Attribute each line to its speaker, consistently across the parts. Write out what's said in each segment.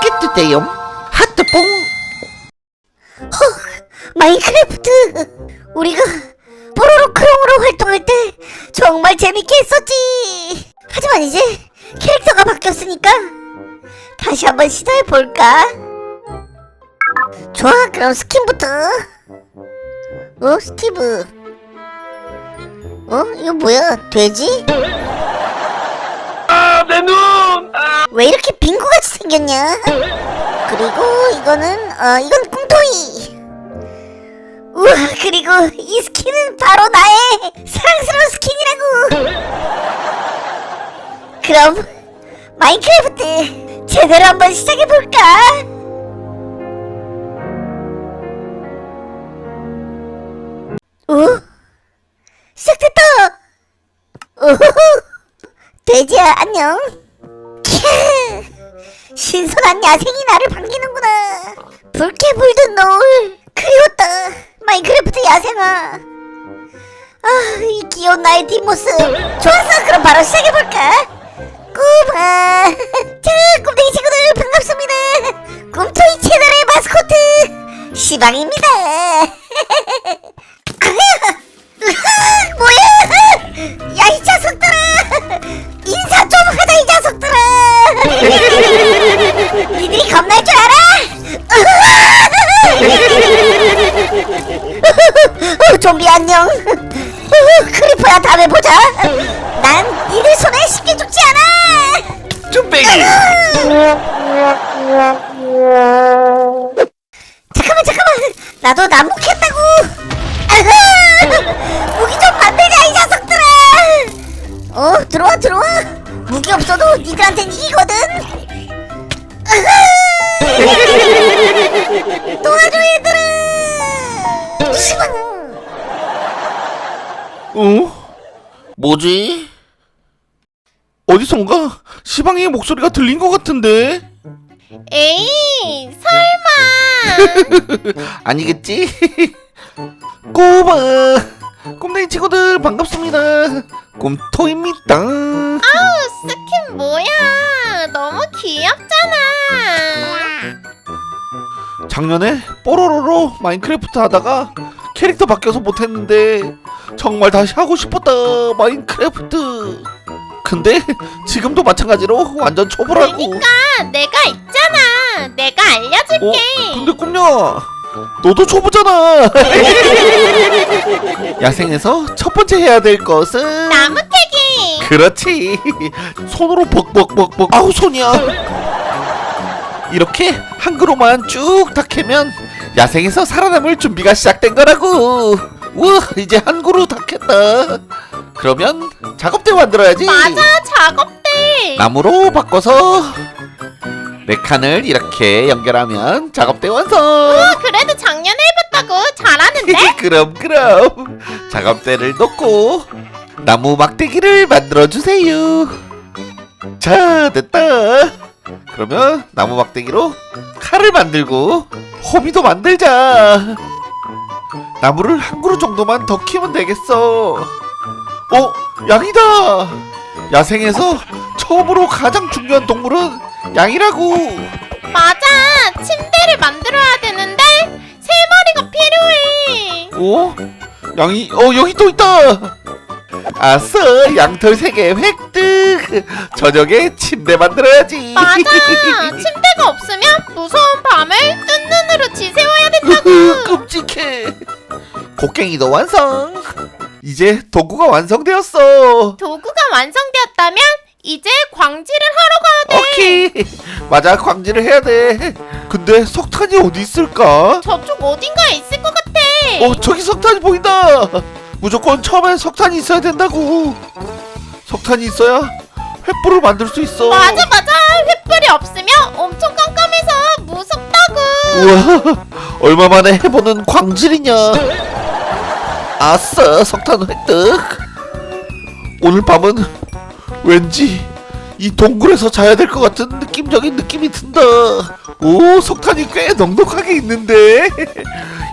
Speaker 1: 구독해주세요? 하트뽕?
Speaker 2: 마인크래프트. 우리가 뽀로로 크롱으로 활동할 때 정말 재밌게 했었지. 하지만 이제 캐릭터가 바뀌었으니까 다시 한번 시도해 볼까? 좋아 그럼 스킨부터. 어 스티브. 어 이거 뭐야? 돼지
Speaker 3: 내 눈! 아!
Speaker 2: 왜 이렇게 빙고같이 생겼냐 그리고 이거는 어 이건 꿈토이 우와 그리고 이 스킨은 바로 나의 사랑스러운 스킨이라고 그럼 마인크래프트 제대로 한번 시작해 볼까? 오 시작됐다 오호호 안녕 캬 신선한 야생이 나를 반기는구나. 붉게 물든 노을 그리웠다. 마인크래프트 야생아. 아이 귀여운 나의 뒷모습. 좋았어 그럼 바로 시작해볼까? 꾸마 자 꿈댕이 친구들 반갑습니다. 꿈토이 채널의 마스코트 시방입니다 좀비 안녕. 어, 크리퍼야 다음에 보자. 난 니들 손에 쉽게 죽지 않아.
Speaker 1: 쭈빼기.
Speaker 2: 잠깐만 잠깐만. 나도 아흐! 무기 좀 만들자 이 녀석들아. 어 들어와 들어와. 무기 없어도 니들한텐 이기거든
Speaker 1: 어? 뭐지? 어디선가 시방이의 목소리가 들린 것 같은데
Speaker 4: 에이, 설마.
Speaker 1: 아니겠지? 꼬마 꿈댕이 친구들 반갑습니다 꿈토입니다
Speaker 4: 아우, 스킨 뭐야? 너무 귀엽잖아.
Speaker 1: 작년에 뽀로로로 마인크래프트 하다가 캐릭터 바뀌어서 못했는데 정말 다시 하고 싶었다 마인크래프트 근데 지금도 마찬가지로 완전 초보라고
Speaker 4: 그러니까 내가 있잖아. 내가 알려줄게.
Speaker 1: 어? 근데 꿈녀 너도 초보잖아 야생에서 첫 번째 해야 될 것은
Speaker 4: 나무 캐기.
Speaker 1: 그렇지 손으로 벅벅벅벅 아우 손이야 이렇게 한 그루만 쭉 다 캐면 야생에서 살아남을 준비가 시작된 거라고 우와 이제 한 그루 다 캤다 그러면 작업대 만들어야지
Speaker 4: 맞아, 작업대.
Speaker 1: 나무로 바꿔서 네 칸을 이렇게 연결하면 작업대 완성
Speaker 4: 어, 그래도 작년에 해봤다고 잘하는데?
Speaker 1: 그럼 그럼 작업대를 놓고 나무 막대기를 만들어 주세요. 자 됐다. 그러면 나무 막대기로 칼을 만들고 호미도 만들자. 나무를 한 그루 정도만 더 키우면 되겠어. 어 양이다. 야생에서 처음으로 가장 중요한 동물은 양이라고.
Speaker 4: 맞아, 침대를 만들어야 되는데 세 마리가 필요해.
Speaker 1: 어? 양이 어 여기 또 있다. 아싸 양털 세 개 획득. 저녁에 침대 만들어야지.
Speaker 4: 맞아, 침대가 없으면 무서운 밤을 뜬 눈으로 지새워야 된다고.
Speaker 1: 끔찍해. 곡괭이도 완성. 이제 도구가 완성되었어.
Speaker 4: 도구가 완성되었다면 이제 광질을 하러 가야 돼.
Speaker 1: 오케이. 맞아 광질을 해야 돼. 근데 석탄이 어디 있을까?
Speaker 4: 저쪽 어딘가에 있을 것 같아.
Speaker 1: 어 저기 석탄이 보인다. 무조건 처음엔 석탄이 있어야 된다고. 석탄이 있어야 횃불을 만들 수 있어.
Speaker 4: 맞아 맞아. 횃불이 없으면 엄청 깜깜해서 무섭다고.
Speaker 1: 우와 얼마 만에 해보는 광질이냐 아싸 석탄 획득 오늘 밤은 왠지 이 동굴에서 자야 될 것 같은 느낌적인 느낌이 든다 오 석탄이 꽤 넉넉하게 있는데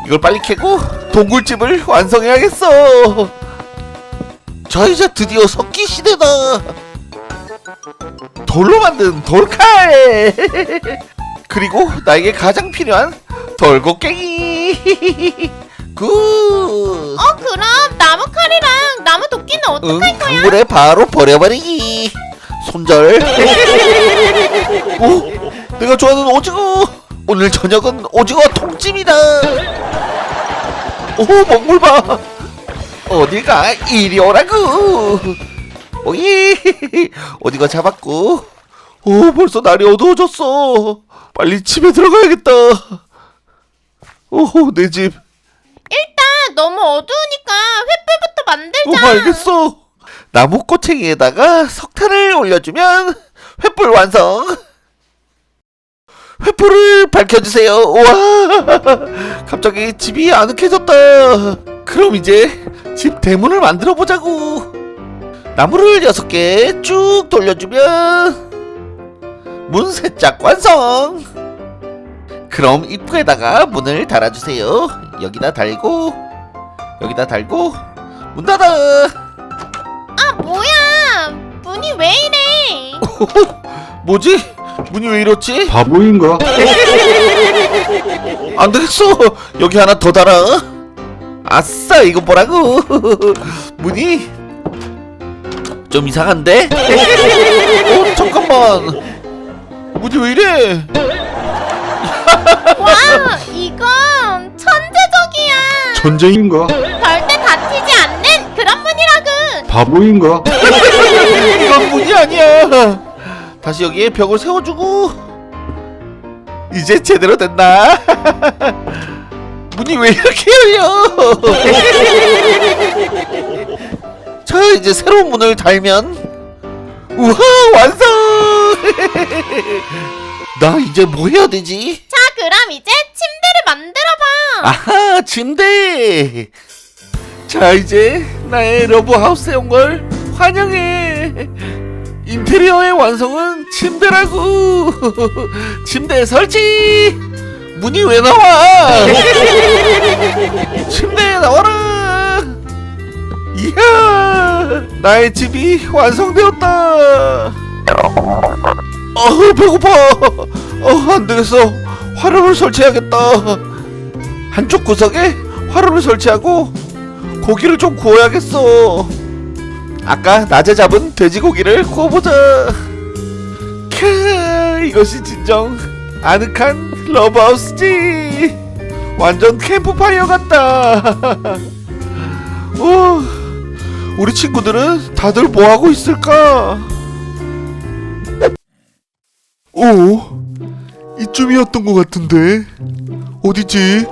Speaker 1: 이걸 빨리 캐고 동굴집을 완성해야겠어. 자 이제 드디어 석기 시대다. 돌로 만든 돌칼. 그리고 나에게 가장 필요한 돌고갱이. 굿.
Speaker 4: 어 그럼 나무 칼이랑 나무 도끼는
Speaker 1: 응,
Speaker 4: 어떡할 거야?
Speaker 1: 강물에 바로 버려버리기. 손절. 오 내가 좋아하는 오징어 오늘 저녁은 오징어 통찜이다. 오 먹물 봐 어디가 이리 오라고 오예 오징어 잡았고. 오 벌써 날이 어두워졌어. 빨리 집에 들어가야겠다. 오호 내 집.
Speaker 4: 일단 너무 어두우니까 횃불부터
Speaker 1: 오,
Speaker 4: 만들자.
Speaker 1: 알겠어. 나무 꼬챙이에다가 석탄을 올려주면 횃불 완성. 횃불을 밝혀주세요. 와, 갑자기 집이 아늑해졌다. 그럼 이제 집 대문을 만들어 보자고. 나무를 여섯 개 쭉 돌려주면 문 세짝 완성. 그럼 입구에다가 문을 달아주세요. 여기다 달고 여기다 달고 문 닫아.
Speaker 4: 아 뭐야? 문이 왜 이래?
Speaker 1: 뭐지? 문이 왜 이렇지?
Speaker 3: 바보인가?
Speaker 1: 안 되겠어. 여기 하나 더 달아. 아싸, 이거 뭐라고? 문이 좀 이상한데? 어, 잠깐만. 문이 왜 이래?
Speaker 4: 와 이건 천재적이야.
Speaker 3: 전쟁인가?
Speaker 4: 절대 다치지 않는 그런 문이라고.
Speaker 3: 바보인가?
Speaker 1: 이건 문이 아니야. 다시 여기에 벽을 세워주고 이제 제대로 됐나? 문이 왜 이렇게 열려? 자 이제 새로운 문을 달면 우와 완성! 나 이제 뭐 해야 되지?
Speaker 4: 자 그럼 이제 침대를 만들어봐.
Speaker 1: 아하 침대 자 이제 나의 러브하우스에 온 걸 환영해 인테리어의 완성은 침대라고. 침대 설치. 문이 왜 나와? 침대에 나와라. 이야 나의 집이 완성되었다. 어 배고파. 어 안되겠어. 화로를 설치해야겠다. 한쪽 구석에 화로를 설치하고 고기를 좀 구워야겠어. 아까 낮에 잡은 돼지고기를 구워보자. 캬, 이것이 진정 아늑한 러브하우스지. 완전 캠프파이어 같다. 오, 우리 친구들은 다들 뭐 하고 있을까? 오, 이쯤이었던 것 같은데 어디지?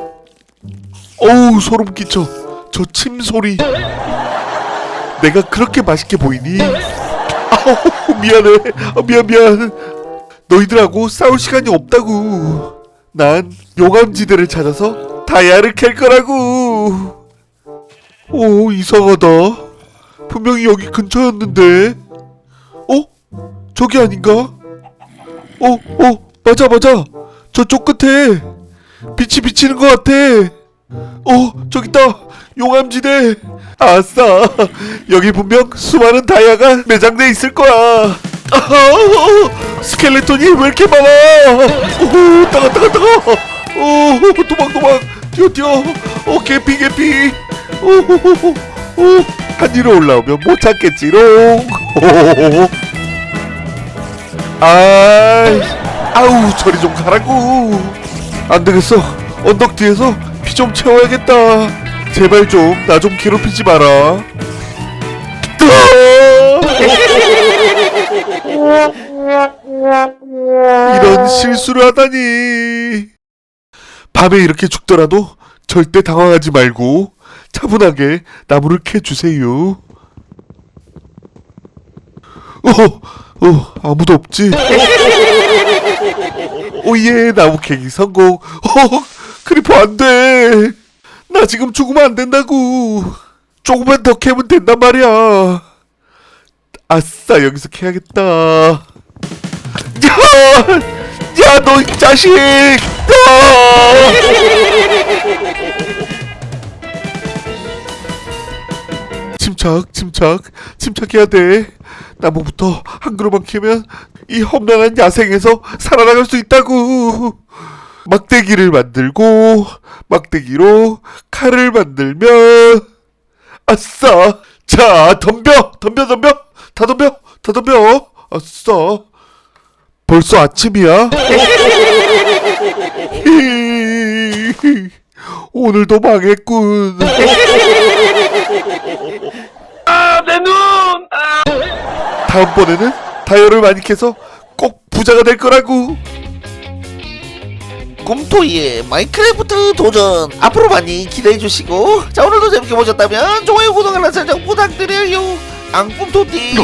Speaker 1: 어우 소름 끼쳐 저 침 소리 내가 그렇게 맛있게 보이니? 아우 미안해 아, 미안 미안 너희들하고 싸울 시간이 없다고 난 용암지대를 찾아서 다이아를 캘 거라고 오 이상하다 분명히 여기 근처였는데 어? 저기 아닌가? 어? 어? 맞아 맞아 저쪽 끝에 빛이 비치는 것 같아 어 저기 있다 용암지대. 아싸. 여기 분명 수많은 다이아가 매장돼 있을 거야. 아하, 스켈레톤이 왜 이렇게 많아? 오 따가 따가 따가. 오 도망 도망. 뛰어 뛰어. 오 개피 개피. 오한 위로 올라오면 못 찾겠지롱. 오 아이 아우 저리 좀 가라고. 안 되겠어. 언덕 뒤에서 피 좀 채워야겠다 제발 좀 나 좀 괴롭히지 마라! 이런 실수를 하다니. 밤에 이렇게 죽더라도 절대 당황하지 말고 차분하게 나무를 캐 주세요. 어, 어, 아무도 없지? 오예 나무 캐기 성공. 어 크리퍼 안 돼 나 지금 죽으면 안 된다고. 조금만 더 캐면 된단 말이야. 아싸 여기서 캐야겠다. 야 야 너 이 자식! 아! 침착 침착. 침착해야 돼. 나무부터 한 그루만 캐면 이 험난한 야생에서 살아나갈 수 있다고. 막대기를 만들고 막대기로 칼을 만들면 아싸. 자 덤벼 덤벼 덤벼 다 덤벼 다 덤벼 아싸. 벌써 아침이야. 오늘도 망했군. 다음번에는 다이어를 많이 캐서 꼭 부자가 될 거라고. 꿈토이의 마인크래프트 도전 앞으로 많이 기대해 주시고 자 오늘도 재밌게 보셨다면 좋아요 구독 알람 설정 부탁드려요. 앙꿈토띠